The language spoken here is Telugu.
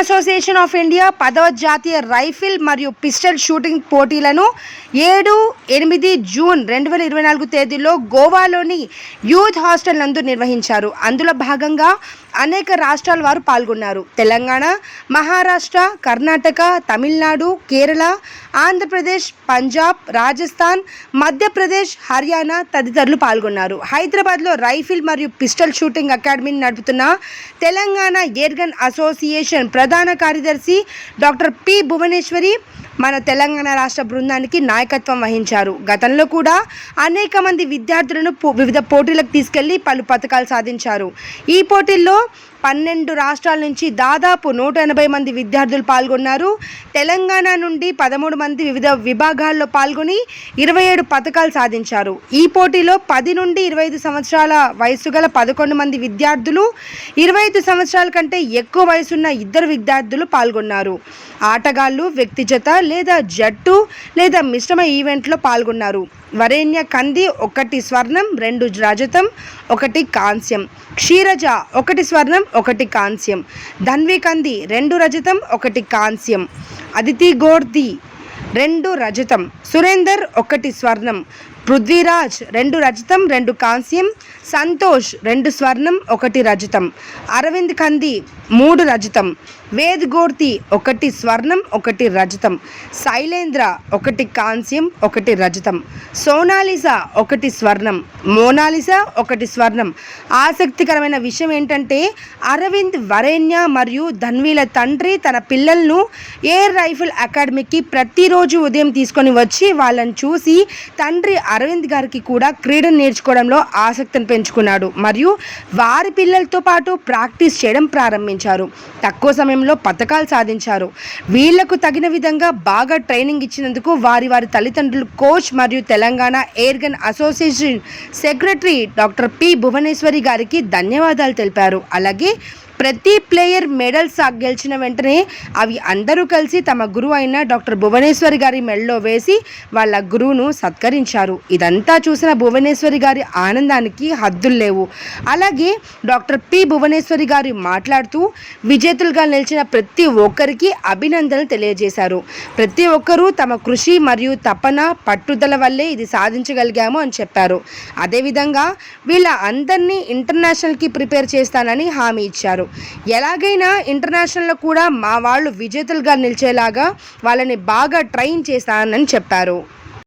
అసోసియేషన్ ఆఫ్ ఇండియా పదవ జాతీయ రైఫిల్ మరియు పిస్టల్ షూటింగ్ పోటీలను ఏడు ఎనిమిది జూన్ రెండు వేల ఇరవై నాలుగు తేదీలో గోవాలోని యూత్ హాస్టల్ నందు నిర్వహించారు. అందులో భాగంగా అనేక రాష్ట్రాల వారు పాల్గొన్నారు. తెలంగాణ మహారాష్ట్ర కర్ణాటక తమిళనాడు కేరళ ఆంధ్రప్రదేశ్ పంజాబ్ రాజస్థాన్ మధ్యప్రదేశ్ హర్యానా తదితరులు పాల్గొన్నారు. హైదరాబాద్లో రైఫిల్ మరియు పిస్టల్ షూటింగ్ అకాడమీని నడుపుతున్న తెలంగాణ ఎయిర్గన్ అసోసియేషన్ ప్రధాన కార్యదర్శి డాక్టర్ పి భువనేశ్వరి మన తెలంగాణ రాష్ట్ర బృందానికి నాయకత్వం వహించారు. గతంలో కూడా అనేక మంది విద్యార్థులను పో- వివిధ పోటీలకు తీసుకెళ్ళి పలు పథకాలు సాధించారు. ఈ పోటీల్లో పన్నెండు రాష్ట్రాల నుంచి దాదాపు నూట ఎనభై మంది విద్యార్థులు పాల్గొన్నారు. తెలంగాణ నుండి పదమూడు మంది వివిధ విభాగాల్లో పాల్గొని ఇరవై ఏడు పథకాలు సాధించారు. ఈ పోటీలో పది నుండి ఇరవై ఐదు సంవత్సరాల వయసు గల పదకొండు మంది విద్యార్థులు ఇరవై ఐదు సంవత్సరాల కంటే ఎక్కువ వయసున్న ఇద్దరు విద్యార్థులు పాల్గొన్నారు. ఆటగాళ్ళు వ్యక్తి జత లేదా జట్టు లేదా మిశ్రమ ఈవెంట్లో పాల్గొన్నారు. వరేణ్య కంది ఒకటి స్వర్ణం రెండు రజతం ఒకటి కాంస్యం. క్షీరజ ఒకటి స్వర్ణం ఒకటి కాంస్యం. ధన్వి కంది రెండు రజతం ఒకటి కాంస్యం. అదితి గోర్ది రెండు రజతం. సురేందర్ ఒకటి స్వర్ణం. పృథ్వీరాజ్ రెండు రజతం రెండు కాంస్యం. సంతోష్ రెండు స్వర్ణం ఒకటి రజతం. అరవింద్ కంది మూడు రజతం. వేద్గోర్తి ఒకటి స్వర్ణం ఒకటి రజతం. శైలేంద్ర ఒకటి కాంస్యం ఒకటి రజతం. సోనాలిసా ఒకటి స్వర్ణం. మోనాలిసా ఒకటి స్వర్ణం. ఆసక్తికరమైన విషయం ఏంటంటే అరవింద్ వరేణ్య మరియు ధన్వీల తండ్రి తన పిల్లలను ఎయిర్ రైఫిల్ అకాడమీకి ప్రతిరోజు ఉదయం తీసుకొని వచ్చి వాళ్ళని చూసి తండ్రి అరవింద్ గారికి కూడా క్రీడను నేర్చుకోవడంలో ఆసక్తిని పెంచుకున్నాడు. మరియు వారి పిల్లలతో పాటు ప్రాక్టీస్ చేయడం సాధించారు. తక్కువ సమయంలో పథకాలు సాధించారు. వీళ్ళకు తగిన విధంగా బాగా ట్రైనింగ్ ఇచ్చినందుకు వారి వారి తల్లిదండ్రులు కోచ్ మరియు Telangana air gun association secretary doctor P Bhuvaneswari గారికి ధన్యవాదాలు తెలిపారు. అలాగే ప్రతి ప్లేయర్ మెడల్స్ గెలిచిన వెంటనే అవి అందరూ కలిసి తమ గురువు అయిన డాక్టర్ భువనేశ్వరి గారి మెడలో వేసి వాళ్ళ గురువును సత్కరించారు. ఇదంతా చూసిన భువనేశ్వరి గారి ఆనందానికి హద్దులు లేవు. అలాగే డాక్టర్ పి భువనేశ్వరి గారి మాట్లాడుతూ విజేతలుగా నిలిచిన ప్రతి ఒక్కరికి అభినందనలు తెలియజేశారు. ప్రతి ఒక్కరూ తమ కృషి మరియు తపన పట్టుదల వల్లే ఇది సాధించగలిగాము అని చెప్పారు. అదేవిధంగా వీళ్ళ అందరినీ ఇంటర్నేషనల్కి ప్రిపేర్ చేస్తానని హామీ ఇచ్చారు. ఎలాగైనా ఇంటర్నేషనల్లో కూడా మా వాళ్ళు విజేతలుగా నిలిచేలాగా వాళ్ళని బాగా ట్రైన్ చేస్తానని చెప్పారు.